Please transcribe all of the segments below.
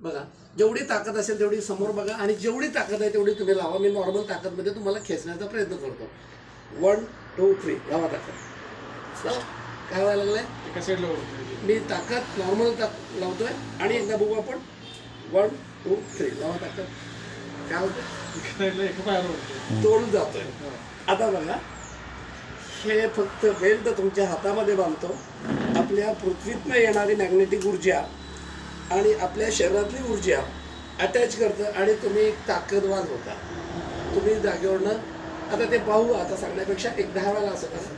बघा जेवढी ताकद असेल तेवढी समोर बघा आणि जेवढी ताकद आहे तेवढी तुम्ही लावा. मी नॉर्मल ताकदमध्ये तुम्हाला खेचण्याचा प्रयत्न करतो. वन टू थ्री लावा ताकद. काय व्हायला लागलंय? एका साईडला मी ताकद नॉर्मल ताक लावतोय आणि एकदा बघू आपण. वन टू थ्री लावा ताकद. काय होतं तोडून जातोय. आता बघा हे फक्त बेल्ट तुमच्या हातामध्ये बांधतो. आपल्या पृथ्वीतनं येणारी मॅग्नेटिक ऊर्जा आणि आपल्या शरीरातली ऊर्जा अटॅच करतं आणि तुम्ही एक ताकदवान होता. तुम्ही जागेवरनं आता ते पाहू आता सांगण्यापेक्षा एक दहा वेळा असं कसं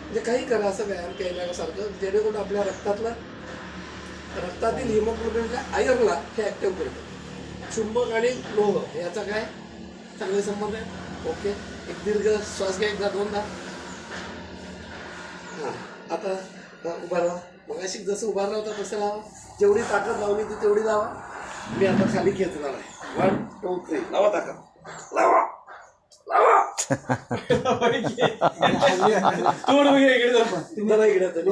म्हणजे काही करा असं व्यायाम केल्यासारखं जेणेकरून आपल्या रक्तातला रक्तातील हिमोग्लोबिनच्या आयर्नला हे ॲक्टिव्ह करतं. चुंबक आणि लोह याचा काय चांगले संबंध आहे ओके. एक दीर्घ श्वास घ्या एकदा दोनदा. हां. आता उभा राहा. मग अशी जसं उभा राहता तसं लावा जेवढी ताकद लावली ती तेवढी लावा. मी आता खाली खेचणार आहे. वन टू थ्री लावा ताकद. लावा. लावा. तोड वगैरे इकडे इकडे तरी.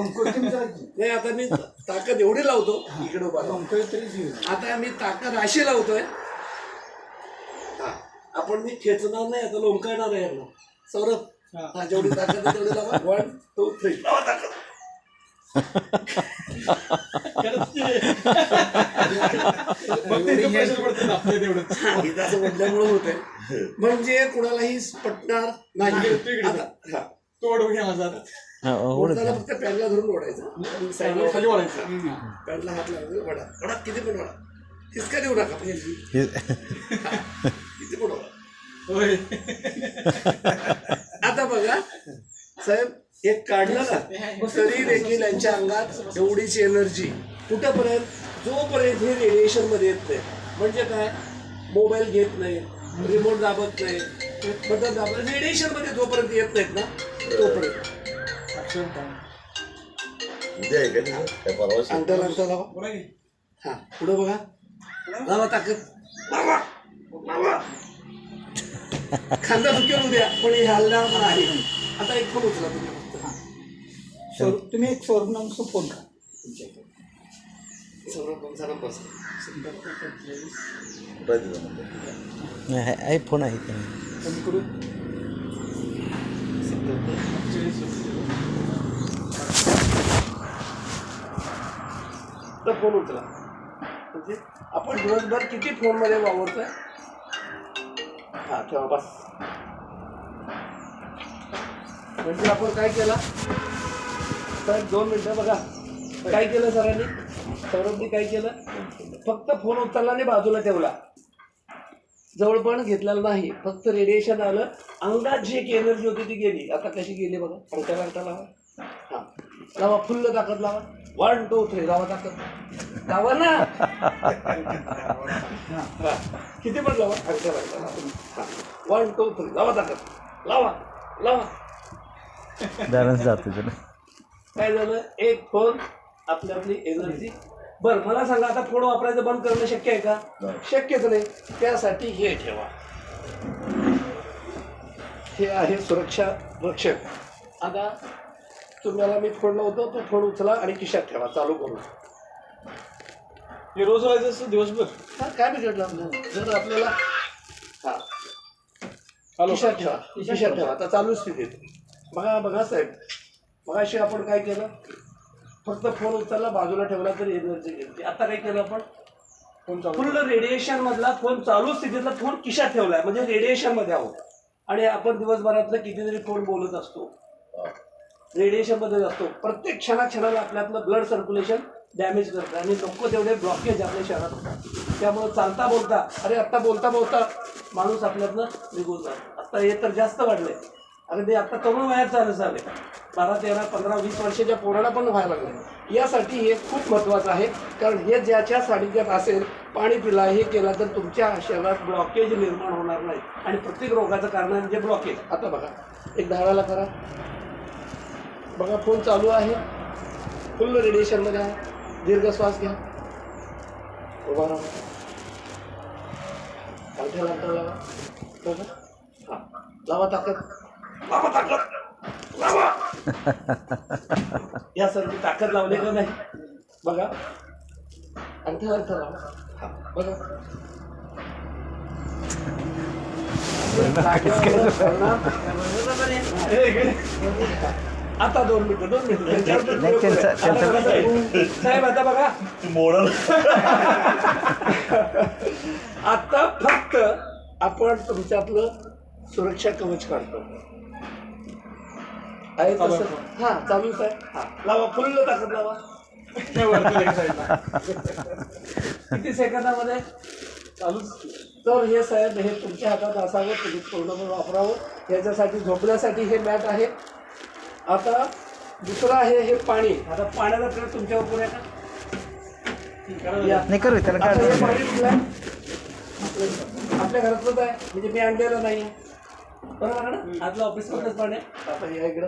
नाही. आता मी ताकद एवढी लावतो. इकडे उभा राहा. आता मी ताकद अशी लावतोय. हा. आपण मी खेचणार नाही आता लोंबकळणार आहे यांना. सौरभ हा. हा जेवढी ताकद आहे तेवढी लावा. वन टू थ्री लावा ताकद. खरंच ते. फक्त इथं pressure पडतं आपल्या तेवढं हा, इथं असं म्हटल्यामुळे होतंय म्हणजे कुणालाही पटणार नाही तोड घ्या माझा फक्त पॅनला धरून ओढायचं साईडला खाली वाढायचं पॅनला हात लावायचा वडा वडा किती पण वडा हिसका देऊ नका किती पण वडा होय आता बघा साहेब एक काढलं ना तरी देखील यांच्या अंगात एवढीची एनर्जी कुठंपर्यंत? जोपर्यंत हे रेडिएशनमध्ये येत नाही. म्हणजे काय? मोबाईल घेत नाही रिमोट दाबत नाही. बटन दाबत रेडिएशनमध्ये जोपर्यंत येत नाहीत ना तोपर्यंत. आहे? अंतर अंतर लावा. हा पुढे बघा. लावा ताकद. लावा. लावा. खांदा दुखेल उद्या पण हे हलणार नाही. आता एक फोन उचला तुम्ही. सौरभ तुम्ही एक सौरभ नामचा फोन करा. सौरभ तुमचा नंबर सांगा. कुठं आहे? आहे फोन आहे का फोन करू? तर फोन उचला. म्हणजे आपण दिवसभर किती फोनमध्ये वावरतोय? हा ठेवा बस. म्हणजे आपण काय केला? साहेब दोन मिनटं बघा. काय केलं सरांनी? सौरभनी काय केलं? फक्त फोन उचलला आणि बाजूला ठेवला. जवळ पण घेतलेला नाही. फक्त रेडिएशन आलं. अंगात जी एक एनर्जी होती ती गेली. आता कशी गेली बघा? अंगठ्या अंगठा लावा. हा. लावा फुल्ल ताकद लावा. वन टू थ्री लावा ताकद. लावा ना. हा. किती पण लावा. अंगठ्या अंगठा लावा. वन टू थ्री लावा ताकद. लावा. लावा. बॅलन्स जातो त्याला. काय झालं? एक फोन आपली आपली एनर्जी बर मला सांगा आता फोन वापरायचं बंद करणं शक्य आहे का? शक्यच नाही. त्यासाठी हे ठेवा. हे आहे सुरक्षा रक्षक. आता तुम्हाला मी फोन लावतो तो फोन उचला आणि खिशात ठेवा. चालू करून हे रोज व्हायचं असतं दिवसभर? हा काय बिघडलं आपल्याला? जर आपल्याला हा. हॅलो ठेवा. खिशात ठेवा. आता चालू स्थितीत. बघा बघा साहेब. मगाशी आपण काय केलं? फक्त फोन उचलला बाजूला ठेवला तरी एनर्जी गेली आता काय केलं आपण? फोन चालू फुल रेडिएशन मधला फोन चालू स्थितीतला फोन खिशात ठेवलाय. म्हणजे रेडिएशनमध्ये आहोत. आणि आपण दिवसभरातलं कितीतरी फोन बोलत असतो. रेडिएशनमध्ये असतो. प्रत्येक क्षणा क्षणाला आपल्यातलं ब्लड सर्क्युलेशन डॅमेज करतं. आणि लोक तेवढे ब्लॉकेज आपल्या शहरात होतात. त्यामुळे चालता बोलता अरे आत्ता बोलता बोलता माणूस आपल्यातनं निघून जातो. आता हे तर जास्त वाढलंय. अरे ते आता तरुण वयात चालू झाले बारा तेरा पंधरा वीस वर्षाच्या पोराला पण व्हायला लागले. यासाठी हे खूप महत्त्वाचं आहे. कारण हे ज्याच्या सानिध्यात असेल पाणी पिला हे केला तर तुमच्या शरीरात ब्लॉकेज निर्माण होणार नाही. आणि प्रत्येक रोगाचं कारण म्हणजे ब्लॉकेज आता बघा एक दहा करा. बघा फोन चालू आहे. फुल रेडिएशनमध्ये आहे. दीर्घ श्वास घ्या. उभा राहा. अंगठ्याला अंतर लावा. बघा. हा लावा ताकद. लावा ताकद. लावा यासारखी ताकद लावली का नाही? बघा. अंगठा अंगठा लावा हा. बघा. आता दोन मिनिटं दोन मिनिटं. साहेब. साहेब आता बघा. मोडल. आता फक्त आपण तुमच्यातलं सुरक्षा कवच काढतो. आहे तसं. हा चालूच आहे. हा. लावा फुल्ल ताकद लावा. किती सेकंदामध्ये? चालूच तर हे साहेब हे तुमच्या हातात असावं तुम्ही पूर्णपणे वापरावं. याच्यासाठी झोपण्यासाठी हे मॅट आहे. आता दुसरं आहे हे पाणी. आता पाण्याचा प्रयोग तुमच्यावर पुढे का? या. नाही करू त्याला आता हे काय पाणी कुठलं आहे? आपलं- आपल्या घरातलंच आहे. म्हणजे मी आणलेलं नाही बरोबर आतलं ऑफिस मध्येच पाणी. आता या इकडं.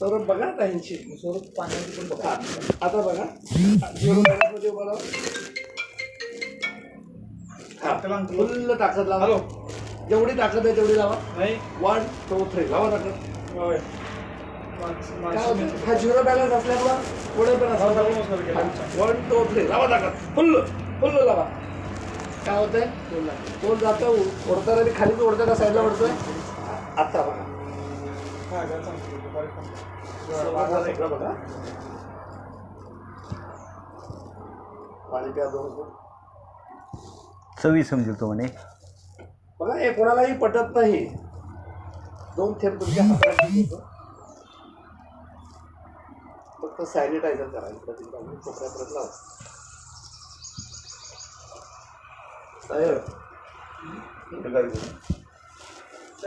तर बघा आता ह्यांची स्वरूप पाण्याची पण बघा. आता बघा. राहा. हा, फुल्ल ताकद लावा. हॅलो. जेवढी ताकद आहे तेवढी लावा. नाही. वन टू थ्री लावा ताकद. हा झिरो बॅलन्स असल्यामुळं पुढे पण केला. वन टू थ्री लावा ताकद. फुल्ल. फुल्ल लावा. काय होतंय? तोल जातं ओढताना बी खालीच ओढतं का साईडला ओढतोय. आता बघा. बघा पाणी प्या दोन चवी समजेल तो म्हणे. बघा हे कोणालाही पटत नाही. दोन थेंब तुमच्या हातात घेतो फक्त सॅनिटायझर करा. इकडं तिकडं आणि कोपऱ्यापर्यंत लावा. साहेब